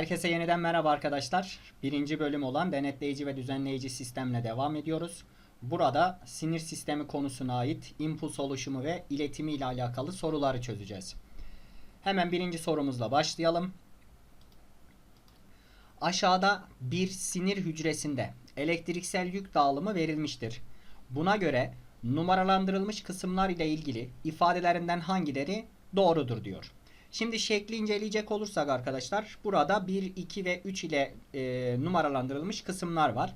Herkese yeniden merhaba arkadaşlar. Birinci bölüm olan denetleyici ve düzenleyici sistemle devam ediyoruz. Burada sinir sistemi konusuna ait impuls oluşumu ve iletimi ile alakalı soruları çözeceğiz. Hemen birinci sorumuzla başlayalım. Aşağıda bir sinir hücresinde elektriksel yük dağılımı verilmiştir. Buna göre numaralandırılmış kısımlar ile ilgili ifadelerinden hangileri doğrudur diyor. Şimdi şekli inceleyecek olursak arkadaşlar burada 1, 2 ve 3 ile e, numaralandırılmış kısımlar var.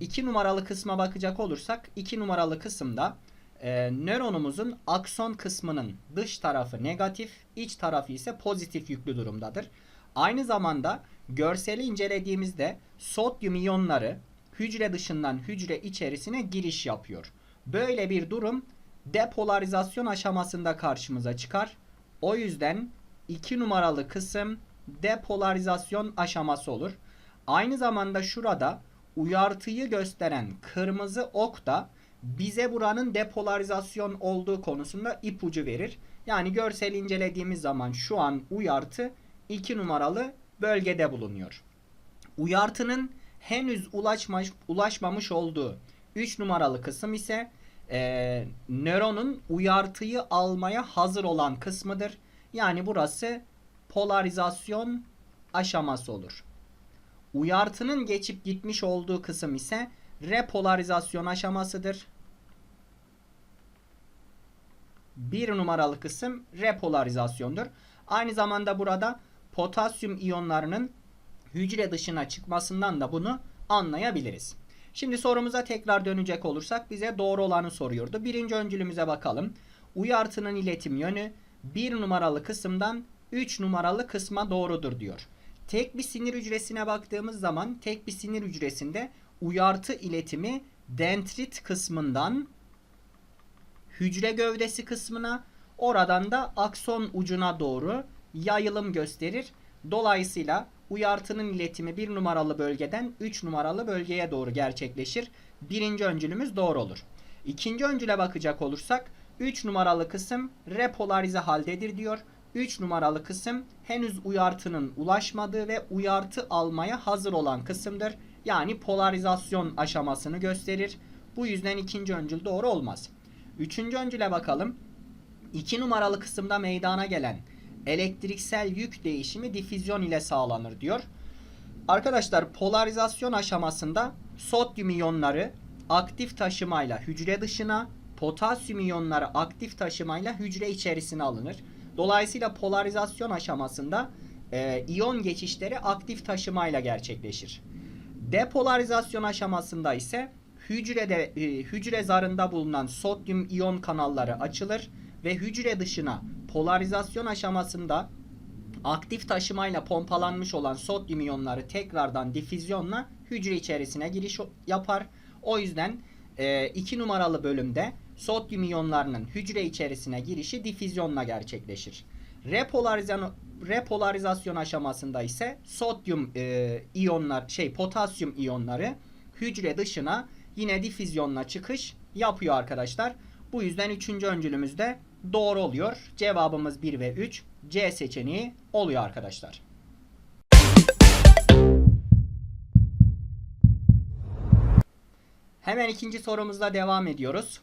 2 numaralı kısma bakacak olursak 2 numaralı kısımda e, nöronumuzun akson kısmının dış tarafı negatif, iç tarafı ise pozitif yüklü durumdadır. Aynı zamanda görseli incelediğimizde sodyum iyonları hücre dışından hücre içerisine giriş yapıyor. Böyle bir durum depolarizasyon aşamasında karşımıza çıkar. O yüzden 2 numaralı kısım depolarizasyon aşaması olur. Aynı zamanda şurada uyartıyı gösteren kırmızı ok da bize buranın depolarizasyon olduğu konusunda ipucu verir. Yani görsel incelediğimiz zaman şu an uyartı 2 numaralı bölgede bulunuyor. Uyartının henüz ulaşmamış, ulaşmamış olduğu 3 numaralı kısım ise e, nöronun uyartıyı almaya hazır olan kısmıdır. Yani burası polarizasyon aşaması olur. Uyartının geçip gitmiş olduğu kısım ise repolarizasyon aşamasıdır. Bir numaralı kısım repolarizasyondur. Aynı zamanda burada potasyum iyonlarının hücre dışına çıkmasından da bunu anlayabiliriz. Şimdi sorumuza tekrar dönecek olursak bize doğru olanı soruyordu. Birinci öncülümüze bakalım. Uyartının iletim yönü 1 numaralı kısımdan 3 numaralı kısma doğrudur diyor. Tek bir sinir hücresine baktığımız zaman tek bir sinir hücresinde uyartı iletimi dendrit kısmından hücre gövdesi kısmına oradan da akson ucuna doğru yayılım gösterir. Dolayısıyla uyartının iletimi 1 numaralı bölgeden 3 numaralı bölgeye doğru gerçekleşir. Birinci öncülümüz doğru olur. İkinci öncüle bakacak olursak 3 numaralı kısım repolarize haldedir diyor. 3 numaralı kısım henüz uyartının ulaşmadığı ve uyartı almaya hazır olan kısımdır. Yani polarizasyon aşamasını gösterir. Bu yüzden ikinci öncül doğru olmaz. Üçüncü öncüle bakalım. 2 numaralı kısımda meydana gelen elektriksel yük değişimi difüzyon ile sağlanır diyor. Arkadaşlar polarizasyon aşamasında sodyum iyonları aktif taşımayla hücre dışına, potasyum iyonları aktif taşımayla hücre içerisine alınır. Dolayısıyla polarizasyon aşamasında e, iyon geçişleri aktif taşımayla gerçekleşir. Depolarizasyon aşamasında ise hücrede e, hücre zarında bulunan sodyum iyon kanalları açılır ve hücre dışına polarizasyon aşamasında aktif taşımayla pompalanmış olan sodyum iyonları tekrardan difüzyonla hücre içerisine giriş yapar. O yüzden 2 e, numaralı bölümde sodyum iyonlarının hücre içerisine girişi difüzyonla gerçekleşir. Repolarizasyon aşamasında ise sodyum e, iyonlar şey potasyum iyonları hücre dışına yine difüzyonla çıkış yapıyor arkadaşlar. Bu yüzden üçüncü öncülümüzde doğru oluyor. Cevabımız 1 ve 3 C seçeneği oluyor arkadaşlar. Hemen ikinci sorumuzla devam ediyoruz.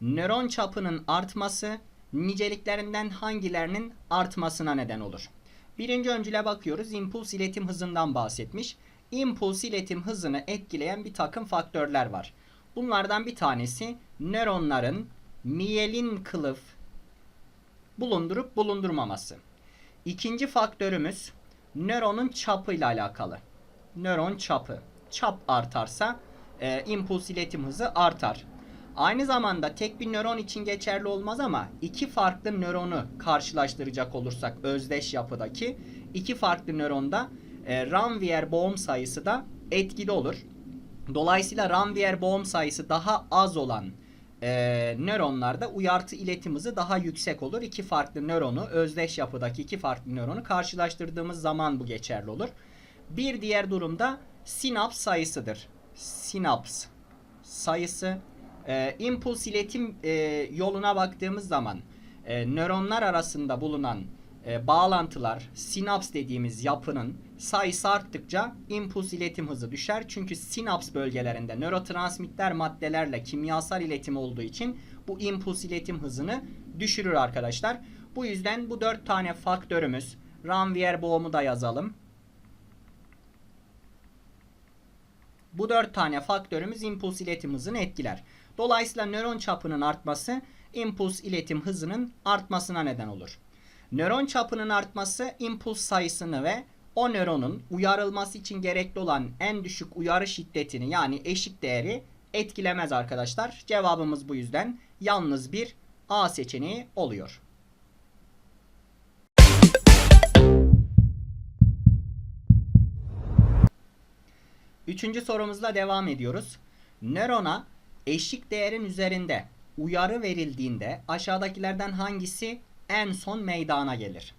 Nöron çapının artması niceliklerinden hangilerinin artmasına neden olur? Birinci öncüle bakıyoruz. İmpuls iletim hızından bahsetmiş. İmpuls iletim hızını etkileyen bir takım faktörler var. Bunlardan bir tanesi nöronların miyelin kılıf bulundurup bulundurmaması. İkinci faktörümüz nöronun çapıyla alakalı. Nöron çapı. Çap artarsa e, impuls iletim hızı artar. Aynı zamanda tek bir nöron için geçerli olmaz ama iki farklı nöronu karşılaştıracak olursak özdeş yapıdaki iki farklı nöronda e, Ranvier boğum sayısı da etkili olur. Dolayısıyla Ranvier boğum sayısı daha az olan e, nöronlarda uyartı iletim hızı daha yüksek olur. İki farklı nöronu özdeş yapıdaki iki farklı nöronu karşılaştırdığımız zaman bu geçerli olur. Bir diğer durumda sinaps sayısıdır. Sinaps sayısı e, impuls iletim e, yoluna baktığımız zaman e, nöronlar arasında bulunan e, bağlantılar sinaps dediğimiz yapının sayısı arttıkça impuls iletim hızı düşer. Çünkü sinaps bölgelerinde nörotransmitter maddelerle kimyasal iletim olduğu için bu impuls iletim hızını düşürür arkadaşlar. Bu yüzden bu dört tane faktörümüz Ranvier boğumu da yazalım. Bu dört tane faktörümüz impuls iletim hızını etkiler. Dolayısıyla nöron çapının artması impuls iletim hızının artmasına neden olur. Nöron çapının artması impuls sayısını ve o nöronun uyarılması için gerekli olan en düşük uyarı şiddetini yani eşik değeri etkilemez arkadaşlar. Cevabımız bu yüzden yalnız bir A seçeneği oluyor. Üçüncü sorumuzla devam ediyoruz. Nörona eşik değerin üzerinde uyarı verildiğinde aşağıdakilerden hangisi en son meydana gelir?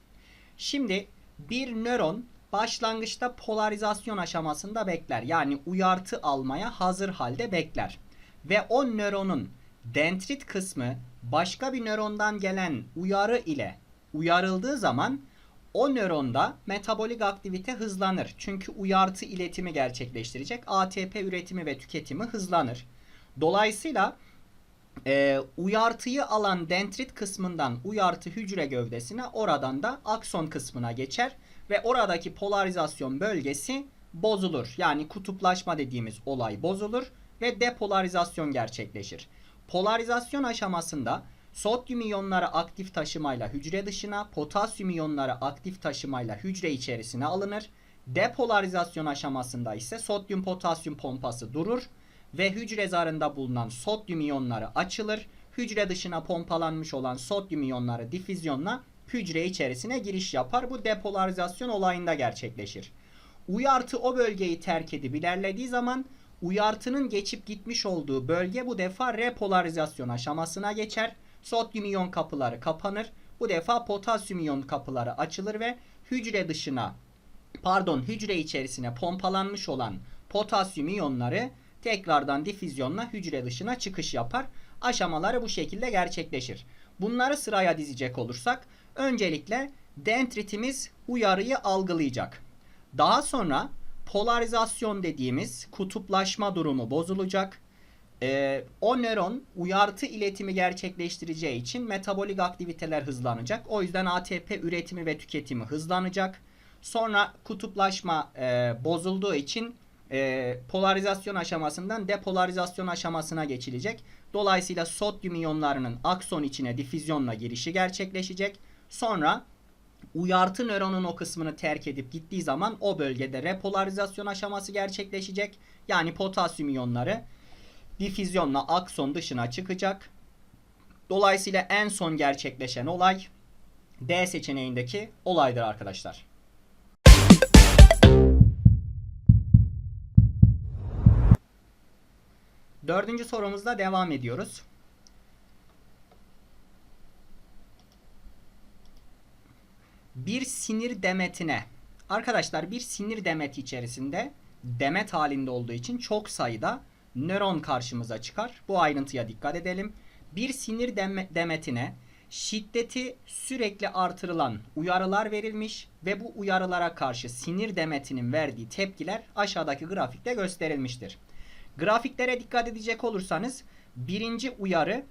Şimdi bir nöron başlangıçta polarizasyon aşamasında bekler. Yani uyartı almaya hazır halde bekler. Ve o nöronun dendrit kısmı başka bir nörondan gelen uyarı ile uyarıldığı zaman o nöronda metabolik aktivite hızlanır. Çünkü uyartı iletimi gerçekleştirecek. ATP üretimi ve tüketimi hızlanır. Dolayısıyla e, uyartıyı alan dendrit kısmından uyartı hücre gövdesine oradan da akson kısmına geçer ve oradaki polarizasyon bölgesi bozulur. Yani kutuplaşma dediğimiz olay bozulur ve depolarizasyon gerçekleşir. Polarizasyon aşamasında sodyum iyonları aktif taşımayla hücre dışına, potasyum iyonları aktif taşımayla hücre içerisine alınır. Depolarizasyon aşamasında ise sodyum potasyum pompası durur ve hücre zarında bulunan sodyum iyonları açılır. Hücre dışına pompalanmış olan sodyum iyonları difüzyonla hücre içerisine giriş yapar. Bu depolarizasyon olayında gerçekleşir. Uyartı o bölgeyi terk edip ilerlediği zaman uyartının geçip gitmiş olduğu bölge bu defa repolarizasyon aşamasına geçer. Sodyum iyon kapıları kapanır. Bu defa potasyum iyon kapıları açılır ve hücre dışına pardon hücre içerisine pompalanmış olan potasyum iyonları tekrardan difüzyonla hücre dışına çıkış yapar. Aşamaları bu şekilde gerçekleşir. Bunları sıraya dizecek olursak öncelikle dendritimiz uyarıyı algılayacak. Daha sonra polarizasyon dediğimiz kutuplaşma durumu bozulacak. Ee, o nöron uyartı iletimi gerçekleştireceği için metabolik aktiviteler hızlanacak. O yüzden ATP üretimi ve tüketimi hızlanacak. Sonra kutuplaşma e, bozulduğu için e, polarizasyon aşamasından depolarizasyon aşamasına geçilecek. Dolayısıyla sodyum iyonlarının akson içine difüzyonla girişi gerçekleşecek. Sonra uyartı nöronun o kısmını terk edip gittiği zaman o bölgede repolarizasyon aşaması gerçekleşecek. Yani potasyum iyonları difüzyonla akson dışına çıkacak. Dolayısıyla en son gerçekleşen olay D seçeneğindeki olaydır arkadaşlar. Dördüncü sorumuzla devam ediyoruz. Bir sinir demetine arkadaşlar bir sinir demeti içerisinde demet halinde olduğu için çok sayıda nöron karşımıza çıkar. Bu ayrıntıya dikkat edelim. Bir sinir deme demetine şiddeti sürekli artırılan uyarılar verilmiş ve bu uyarılara karşı sinir demetinin verdiği tepkiler aşağıdaki grafikte gösterilmiştir. Grafiklere dikkat edecek olursanız birinci uyarı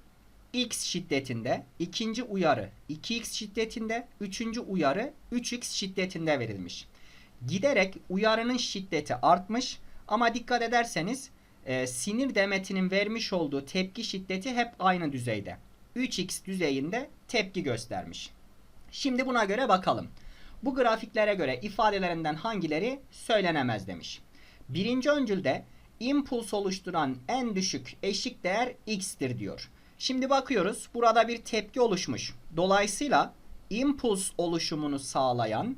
x şiddetinde, ikinci uyarı 2x şiddetinde, üçüncü uyarı 3x şiddetinde verilmiş. Giderek uyarının şiddeti artmış ama dikkat ederseniz e, sinir demetinin vermiş olduğu tepki şiddeti hep aynı düzeyde. 3x düzeyinde tepki göstermiş. Şimdi buna göre bakalım. Bu grafiklere göre ifadelerinden hangileri söylenemez demiş. Birinci öncülde impuls oluşturan en düşük eşik değer x'tir diyor. Şimdi bakıyoruz burada bir tepki oluşmuş. Dolayısıyla impuls oluşumunu sağlayan,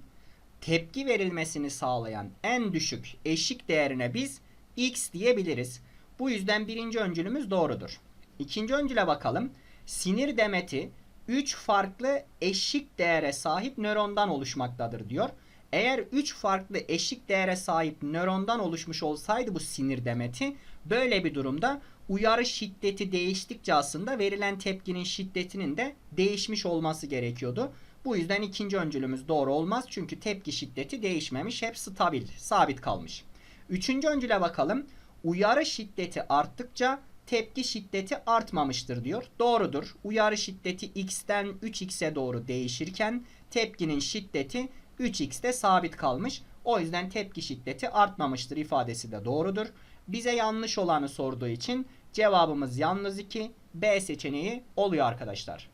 tepki verilmesini sağlayan en düşük eşik değerine biz x diyebiliriz. Bu yüzden birinci öncülümüz doğrudur. İkinci öncüle bakalım. Sinir demeti 3 farklı eşik değere sahip nörondan oluşmaktadır diyor. Eğer 3 farklı eşik değere sahip nörondan oluşmuş olsaydı bu sinir demeti böyle bir durumda uyarı şiddeti değiştikçe aslında verilen tepkinin şiddetinin de değişmiş olması gerekiyordu. Bu yüzden ikinci öncülümüz doğru olmaz. Çünkü tepki şiddeti değişmemiş. Hep stabil, sabit kalmış. Üçüncü öncüle bakalım. Uyarı şiddeti arttıkça tepki şiddeti artmamıştır diyor. Doğrudur. Uyarı şiddeti x'ten 3x'e doğru değişirken tepkinin şiddeti 3x'te sabit kalmış. O yüzden tepki şiddeti artmamıştır ifadesi de doğrudur. Bize yanlış olanı sorduğu için cevabımız yalnız 2. B seçeneği oluyor arkadaşlar.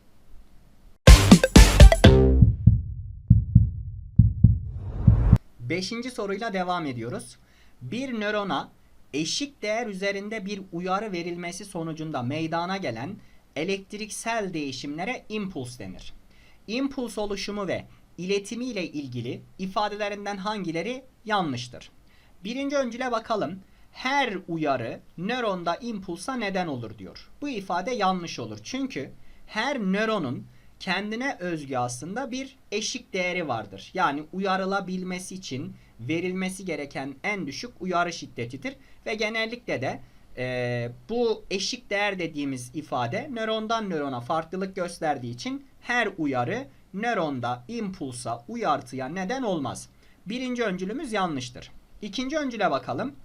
Beşinci soruyla devam ediyoruz. Bir nörona eşik değer üzerinde bir uyarı verilmesi sonucunda meydana gelen elektriksel değişimlere impuls denir. İmpuls oluşumu ve iletimi ile ilgili ifadelerinden hangileri yanlıştır? Birinci öncüle bakalım. Her uyarı nöronda impulsa neden olur diyor. Bu ifade yanlış olur. Çünkü her nöronun kendine özgü aslında bir eşik değeri vardır. Yani uyarılabilmesi için verilmesi gereken en düşük uyarı şiddetidir. Ve genellikle de e, bu eşik değer dediğimiz ifade nörondan nörona farklılık gösterdiği için her uyarı nöronda impulsa, uyartıya neden olmaz. Birinci öncülümüz yanlıştır. İkinci öncüle bakalım.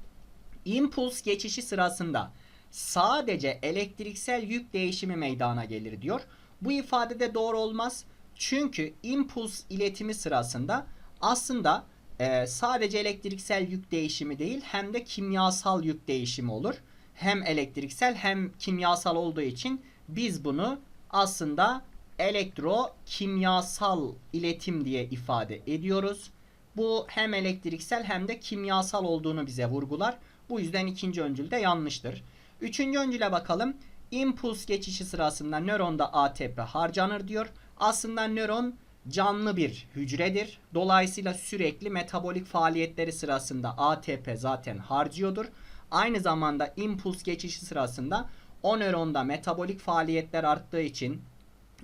İmpuls geçişi sırasında sadece elektriksel yük değişimi meydana gelir diyor. Bu ifade de doğru olmaz. Çünkü impuls iletimi sırasında aslında e, sadece elektriksel yük değişimi değil hem de kimyasal yük değişimi olur. Hem elektriksel hem kimyasal olduğu için biz bunu aslında elektro kimyasal iletim diye ifade ediyoruz. Bu hem elektriksel hem de kimyasal olduğunu bize vurgular. Bu yüzden ikinci öncül de yanlıştır. Üçüncü öncüle bakalım. İmpuls geçişi sırasında nöronda ATP harcanır diyor. Aslında nöron canlı bir hücredir. Dolayısıyla sürekli metabolik faaliyetleri sırasında ATP zaten harcıyordur. Aynı zamanda impuls geçişi sırasında o nöronda metabolik faaliyetler arttığı için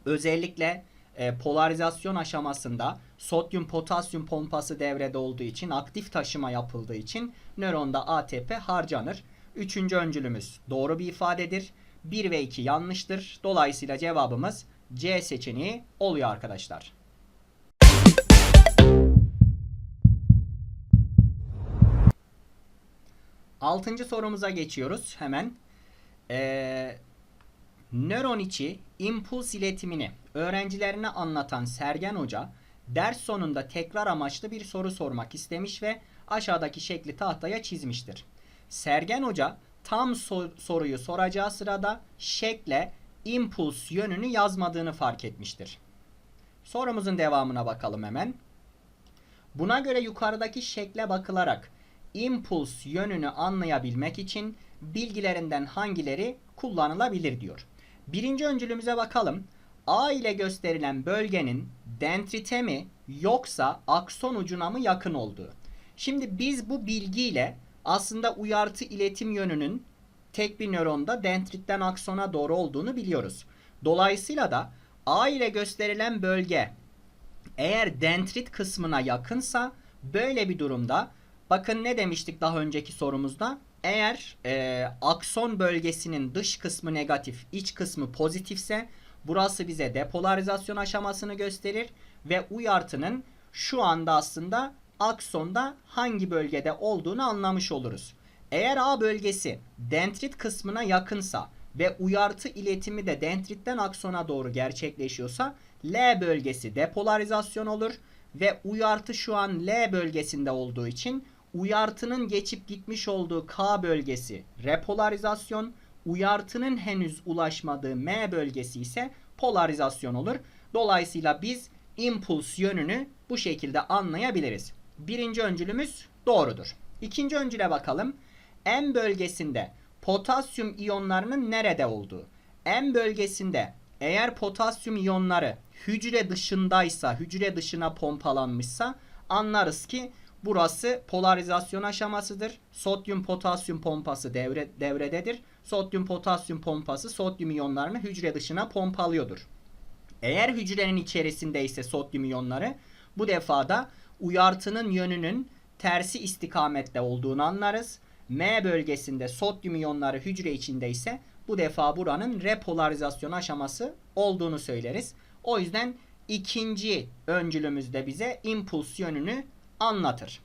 özellikle e, polarizasyon aşamasında sodyum potasyum pompası devrede olduğu için aktif taşıma yapıldığı için nöronda ATP harcanır. Üçüncü öncülümüz doğru bir ifadedir. 1 ve 2 yanlıştır. Dolayısıyla cevabımız C seçeneği oluyor arkadaşlar. Altıncı sorumuza geçiyoruz hemen. Ee, nöron içi impuls iletimini öğrencilerine anlatan Sergen Hoca ders sonunda tekrar amaçlı bir soru sormak istemiş ve aşağıdaki şekli tahtaya çizmiştir. Sergen Hoca tam sor- soruyu soracağı sırada şekle impuls yönünü yazmadığını fark etmiştir. Sorumuzun devamına bakalım hemen. Buna göre yukarıdaki şekle bakılarak impuls yönünü anlayabilmek için bilgilerinden hangileri kullanılabilir diyor. Birinci öncülümüze bakalım. A ile gösterilen bölgenin dendrite mi yoksa akson ucuna mı yakın olduğu. Şimdi biz bu bilgiyle aslında uyartı iletim yönünün tek bir nöronda dendritten aksona doğru olduğunu biliyoruz. Dolayısıyla da A ile gösterilen bölge eğer dendrit kısmına yakınsa böyle bir durumda bakın ne demiştik daha önceki sorumuzda eğer e, akson bölgesinin dış kısmı negatif iç kısmı pozitifse burası bize depolarizasyon aşamasını gösterir ve uyartının şu anda aslında aksonda hangi bölgede olduğunu anlamış oluruz. Eğer A bölgesi dendrit kısmına yakınsa ve uyartı iletimi de dendritten aksona doğru gerçekleşiyorsa L bölgesi depolarizasyon olur ve uyartı şu an L bölgesinde olduğu için uyartının geçip gitmiş olduğu K bölgesi repolarizasyon, uyartının henüz ulaşmadığı M bölgesi ise polarizasyon olur. Dolayısıyla biz impuls yönünü bu şekilde anlayabiliriz. Birinci öncülümüz doğrudur. İkinci öncüle bakalım. M bölgesinde potasyum iyonlarının nerede olduğu. M bölgesinde eğer potasyum iyonları hücre dışındaysa, hücre dışına pompalanmışsa anlarız ki burası polarizasyon aşamasıdır. Sodyum potasyum pompası devre, devrededir. Sodyum potasyum pompası sodyum iyonlarını hücre dışına pompalıyordur. Eğer hücrenin içerisinde ise sodyum iyonları bu defada uyartının yönünün tersi istikamette olduğunu anlarız. M bölgesinde sodyum iyonları hücre içinde ise bu defa buranın repolarizasyon aşaması olduğunu söyleriz. O yüzden ikinci öncülümüz de bize impuls yönünü anlatır.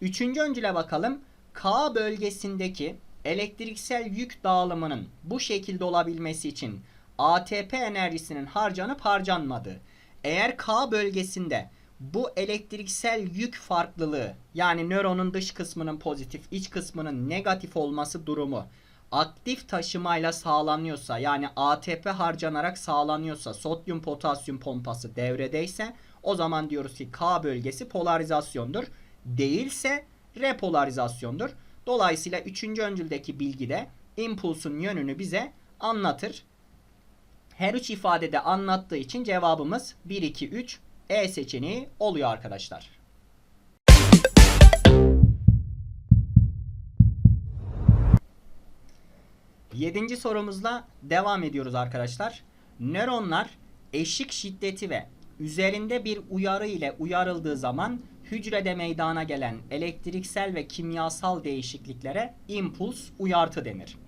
Üçüncü öncüle bakalım. K bölgesindeki elektriksel yük dağılımının bu şekilde olabilmesi için ATP enerjisinin harcanıp harcanmadığı. Eğer K bölgesinde bu elektriksel yük farklılığı yani nöronun dış kısmının pozitif, iç kısmının negatif olması durumu aktif taşımayla sağlanıyorsa yani ATP harcanarak sağlanıyorsa sodyum potasyum pompası devredeyse o zaman diyoruz ki K bölgesi polarizasyondur. Değilse repolarizasyondur. Dolayısıyla 3. öncüldeki bilgi de impulsun yönünü bize anlatır. Her üç ifadede anlattığı için cevabımız 1, 2, 3 E seçeneği oluyor arkadaşlar. Yedinci sorumuzla devam ediyoruz arkadaşlar. Nöronlar eşik şiddeti ve üzerinde bir uyarı ile uyarıldığı zaman hücrede meydana gelen elektriksel ve kimyasal değişikliklere impuls uyartı denir.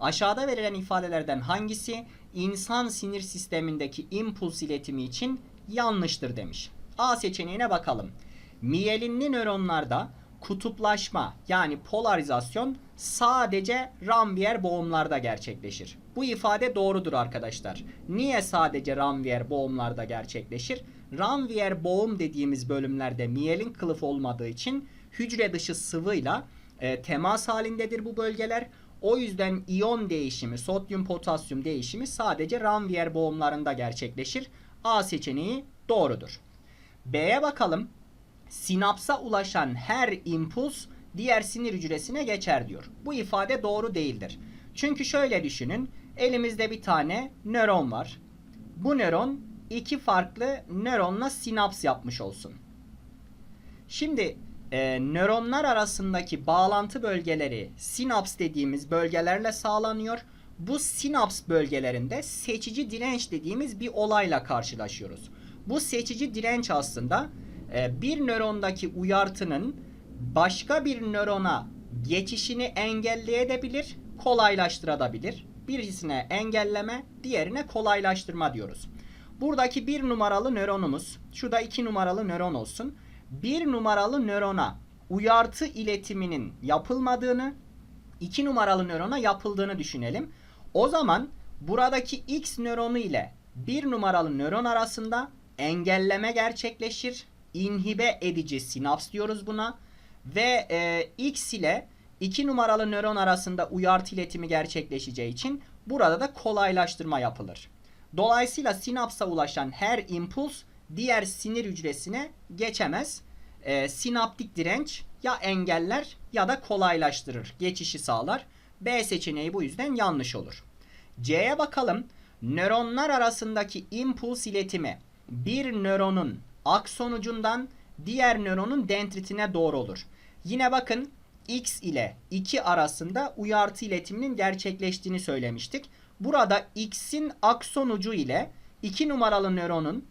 Aşağıda verilen ifadelerden hangisi insan sinir sistemindeki impuls iletimi için yanlıştır demiş. A seçeneğine bakalım. Miyelinli nöronlarda kutuplaşma yani polarizasyon sadece Ranvier boğumlarda gerçekleşir. Bu ifade doğrudur arkadaşlar. Niye sadece Ranvier boğumlarda gerçekleşir? Ranvier boğum dediğimiz bölümlerde miyelin kılıf olmadığı için hücre dışı sıvıyla e, temas halindedir bu bölgeler. O yüzden iyon değişimi, sodyum potasyum değişimi sadece Ranvier boğumlarında gerçekleşir. A seçeneği doğrudur. B'ye bakalım. Sinapsa ulaşan her impuls diğer sinir hücresine geçer diyor. Bu ifade doğru değildir. Çünkü şöyle düşünün. Elimizde bir tane nöron var. Bu nöron iki farklı nöronla sinaps yapmış olsun. Şimdi e, nöronlar arasındaki bağlantı bölgeleri sinaps dediğimiz bölgelerle sağlanıyor. Bu sinaps bölgelerinde seçici direnç dediğimiz bir olayla karşılaşıyoruz. Bu seçici direnç aslında bir nörondaki uyartının başka bir nörona geçişini engelleyebilir, kolaylaştırabilir. Birisine engelleme, diğerine kolaylaştırma diyoruz. Buradaki bir numaralı nöronumuz, şurada iki numaralı nöron olsun. Bir numaralı nörona uyartı iletiminin yapılmadığını, iki numaralı nörona yapıldığını düşünelim. O zaman buradaki X nöronu ile bir numaralı nöron arasında engelleme gerçekleşir. İnhibe edici sinaps diyoruz buna. Ve e, X ile 2 numaralı nöron arasında uyartı iletimi gerçekleşeceği için burada da kolaylaştırma yapılır. Dolayısıyla sinapsa ulaşan her impuls diğer sinir hücresine geçemez. E, sinaptik direnç ya engeller ya da kolaylaştırır, geçişi sağlar. B seçeneği bu yüzden yanlış olur. C'ye bakalım. Nöronlar arasındaki impuls iletimi bir nöronun ucundan diğer nöronun dendritine doğru olur. Yine bakın X ile 2 arasında uyartı iletiminin gerçekleştiğini söylemiştik. Burada X'in akson ile 2 numaralı nöronun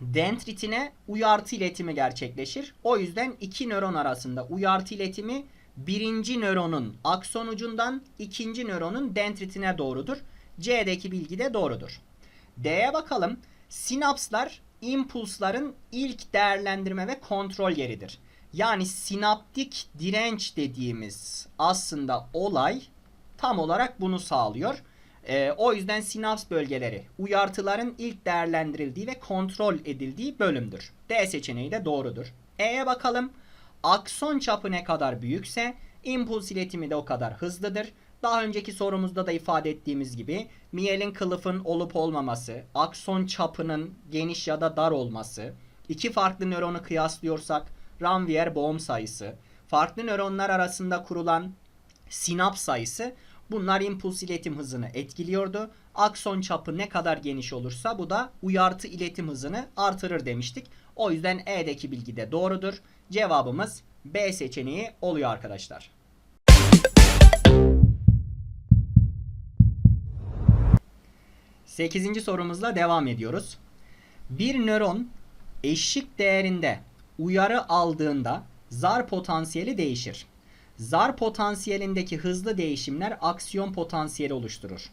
dendritine uyartı iletimi gerçekleşir. O yüzden iki nöron arasında uyartı iletimi birinci nöronun akson ucundan ikinci nöronun dendritine doğrudur. C'deki bilgi de doğrudur. D'ye bakalım. Sinapslar impulsların ilk değerlendirme ve kontrol yeridir. Yani sinaptik direnç dediğimiz aslında olay tam olarak bunu sağlıyor. Ee, o yüzden sinaps bölgeleri uyartıların ilk değerlendirildiği ve kontrol edildiği bölümdür. D seçeneği de doğrudur. E'ye bakalım. Akson çapı ne kadar büyükse impuls iletimi de o kadar hızlıdır. Daha önceki sorumuzda da ifade ettiğimiz gibi miyelin kılıfın olup olmaması, akson çapının geniş ya da dar olması, iki farklı nöronu kıyaslıyorsak Ranvier boğum sayısı, farklı nöronlar arasında kurulan sinaps sayısı bunlar impuls iletim hızını etkiliyordu. Akson çapı ne kadar geniş olursa bu da uyartı iletim hızını artırır demiştik. O yüzden E'deki bilgi de doğrudur. Cevabımız B seçeneği oluyor arkadaşlar. Sekizinci sorumuzla devam ediyoruz. Bir nöron eşik değerinde uyarı aldığında zar potansiyeli değişir. Zar potansiyelindeki hızlı değişimler aksiyon potansiyeli oluşturur.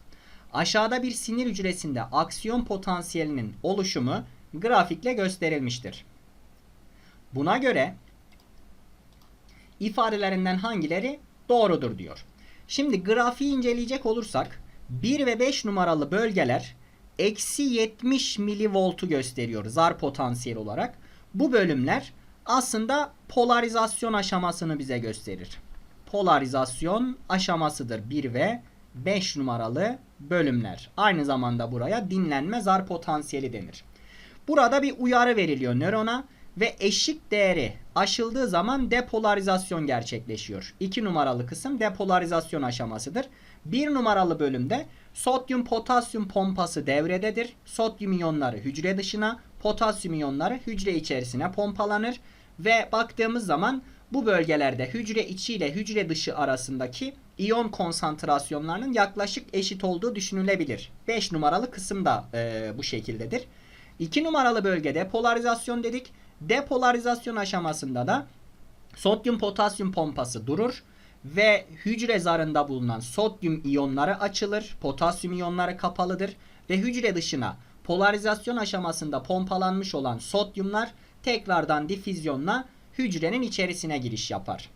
Aşağıda bir sinir hücresinde aksiyon potansiyelinin oluşumu grafikle gösterilmiştir. Buna göre ifadelerinden hangileri doğrudur diyor. Şimdi grafiği inceleyecek olursak 1 ve 5 numaralı bölgeler eksi 70 milivoltu gösteriyor zar potansiyel olarak. Bu bölümler aslında polarizasyon aşamasını bize gösterir. Polarizasyon aşamasıdır 1 ve 5 numaralı bölümler. Aynı zamanda buraya dinlenme zar potansiyeli denir. Burada bir uyarı veriliyor nörona ve eşik değeri aşıldığı zaman depolarizasyon gerçekleşiyor. 2 numaralı kısım depolarizasyon aşamasıdır. 1 numaralı bölümde sodyum potasyum pompası devrededir. Sodyum iyonları hücre dışına, potasyum iyonları hücre içerisine pompalanır ve baktığımız zaman bu bölgelerde hücre içi ile hücre dışı arasındaki iyon konsantrasyonlarının yaklaşık eşit olduğu düşünülebilir. 5 numaralı kısım da e, bu şekildedir. 2 numaralı bölgede polarizasyon dedik. Depolarizasyon aşamasında da sodyum potasyum pompası durur ve hücre zarında bulunan sodyum iyonları açılır, potasyum iyonları kapalıdır ve hücre dışına polarizasyon aşamasında pompalanmış olan sodyumlar tekrardan difüzyonla hücrenin içerisine giriş yapar.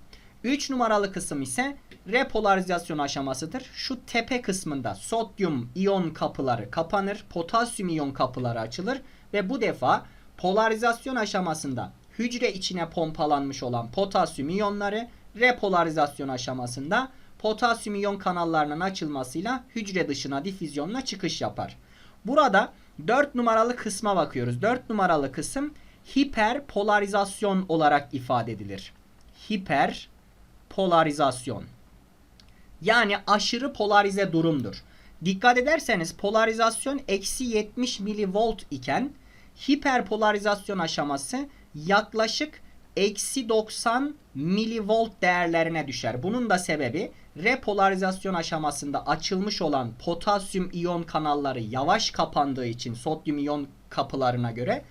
3 numaralı kısım ise repolarizasyon aşamasıdır. Şu tepe kısmında sodyum iyon kapıları kapanır, potasyum iyon kapıları açılır ve bu defa polarizasyon aşamasında hücre içine pompalanmış olan potasyum iyonları repolarizasyon aşamasında potasyum iyon kanallarının açılmasıyla hücre dışına difüzyonla çıkış yapar. Burada 4 numaralı kısma bakıyoruz. 4 numaralı kısım hiperpolarizasyon olarak ifade edilir. Hiperpolarizasyon. Yani aşırı polarize durumdur. Dikkat ederseniz polarizasyon eksi 70 milivolt iken hiperpolarizasyon aşaması yaklaşık eksi 90 milivolt değerlerine düşer. Bunun da sebebi repolarizasyon aşamasında açılmış olan potasyum iyon kanalları yavaş kapandığı için sodyum iyon kapılarına göre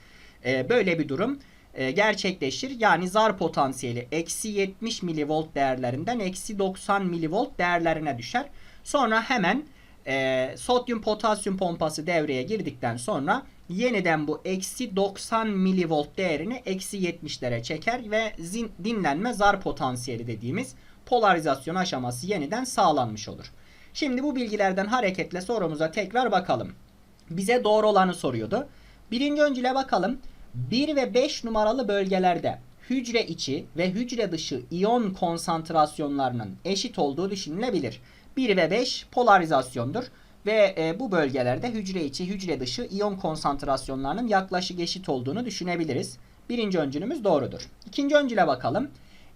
e, böyle bir durum e, gerçekleşir. Yani zar potansiyeli eksi 70 milivolt değerlerinden eksi 90 milivolt değerlerine düşer. Sonra hemen e, sodyum potasyum pompası devreye girdikten sonra yeniden bu eksi 90 milivolt değerini eksi 70'lere çeker ve zin, dinlenme zar potansiyeli dediğimiz polarizasyon aşaması yeniden sağlanmış olur. Şimdi bu bilgilerden hareketle sorumuza tekrar bakalım. Bize doğru olanı soruyordu. Birinci öncüle bakalım. 1 ve 5 numaralı bölgelerde hücre içi ve hücre dışı iyon konsantrasyonlarının eşit olduğu düşünülebilir. 1 ve 5 polarizasyondur ve e, bu bölgelerde hücre içi hücre dışı iyon konsantrasyonlarının yaklaşık eşit olduğunu düşünebiliriz. Birinci öncülümüz doğrudur. İkinci öncüle bakalım.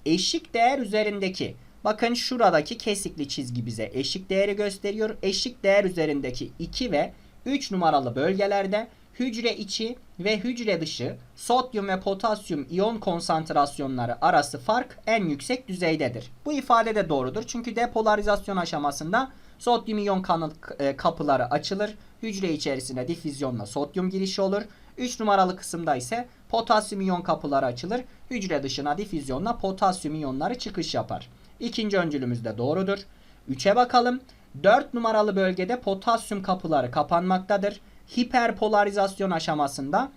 Eşik değer üzerindeki bakın şuradaki kesikli çizgi bize eşik değeri gösteriyor. Eşik değer üzerindeki 2 ve 3 numaralı bölgelerde hücre içi ve hücre dışı sodyum ve potasyum iyon konsantrasyonları arası fark en yüksek düzeydedir. Bu ifade de doğrudur. Çünkü depolarizasyon aşamasında sodyum iyon kanal e, kapıları açılır. Hücre içerisine difüzyonla sodyum girişi olur. 3 numaralı kısımda ise potasyum iyon kapıları açılır. Hücre dışına difüzyonla potasyum iyonları çıkış yapar. İkinci öncülümüz de doğrudur. 3'e bakalım. 4 numaralı bölgede potasyum kapıları kapanmaktadır hiperpolarizasyon aşamasında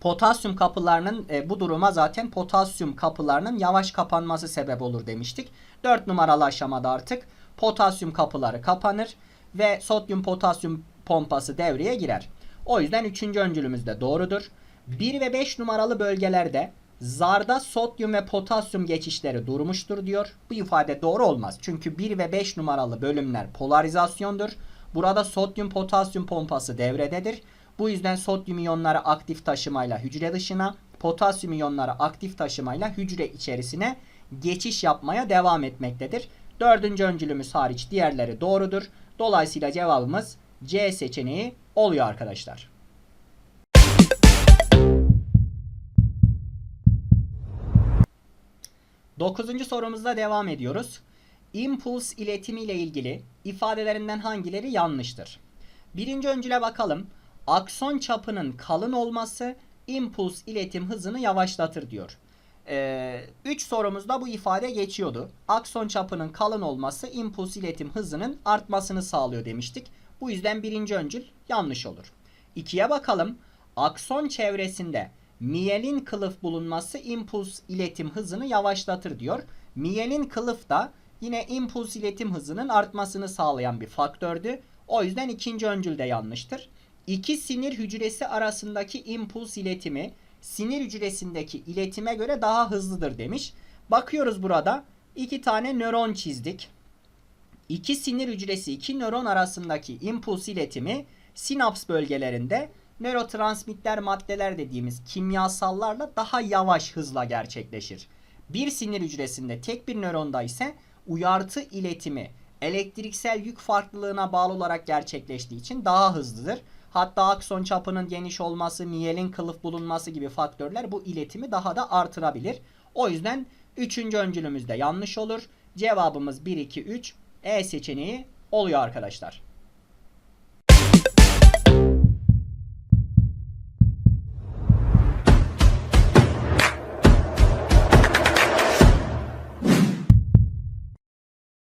potasyum kapılarının e, bu duruma zaten potasyum kapılarının yavaş kapanması sebep olur demiştik. 4 numaralı aşamada artık potasyum kapıları kapanır ve sodyum potasyum pompası devreye girer. O yüzden 3. öncülümüz de doğrudur. 1 ve 5 numaralı bölgelerde zarda sodyum ve potasyum geçişleri durmuştur diyor. Bu ifade doğru olmaz. Çünkü 1 ve 5 numaralı bölümler polarizasyondur. Burada sodyum potasyum pompası devrededir. Bu yüzden sodyum iyonları aktif taşımayla hücre dışına, potasyum iyonları aktif taşımayla hücre içerisine geçiş yapmaya devam etmektedir. Dördüncü öncülümüz hariç diğerleri doğrudur. Dolayısıyla cevabımız C seçeneği oluyor arkadaşlar. Dokuzuncu sorumuzla devam ediyoruz. Impuls iletimi ile ilgili ifadelerinden hangileri yanlıştır? Birinci öncüle bakalım. Akson çapının kalın olması impuls iletim hızını yavaşlatır diyor. 3 ee, sorumuzda bu ifade geçiyordu. Akson çapının kalın olması impuls iletim hızının artmasını sağlıyor demiştik. Bu yüzden birinci öncül yanlış olur. 2'ye bakalım. akson çevresinde miyelin kılıf bulunması impuls iletim hızını yavaşlatır diyor. Miyelin kılıf da yine impuls iletim hızının artmasını sağlayan bir faktördü. O yüzden ikinci öncül de yanlıştır. İki sinir hücresi arasındaki impuls iletimi sinir hücresindeki iletime göre daha hızlıdır demiş. Bakıyoruz burada iki tane nöron çizdik. İki sinir hücresi, iki nöron arasındaki impuls iletimi sinaps bölgelerinde nörotransmitter maddeler dediğimiz kimyasallarla daha yavaş hızla gerçekleşir. Bir sinir hücresinde tek bir nöronda ise uyartı iletimi elektriksel yük farklılığına bağlı olarak gerçekleştiği için daha hızlıdır. Hatta akson çapının geniş olması, miyelin kılıf bulunması gibi faktörler bu iletimi daha da artırabilir. O yüzden üçüncü öncülümüz de yanlış olur. Cevabımız 1, 2, 3 E seçeneği oluyor arkadaşlar.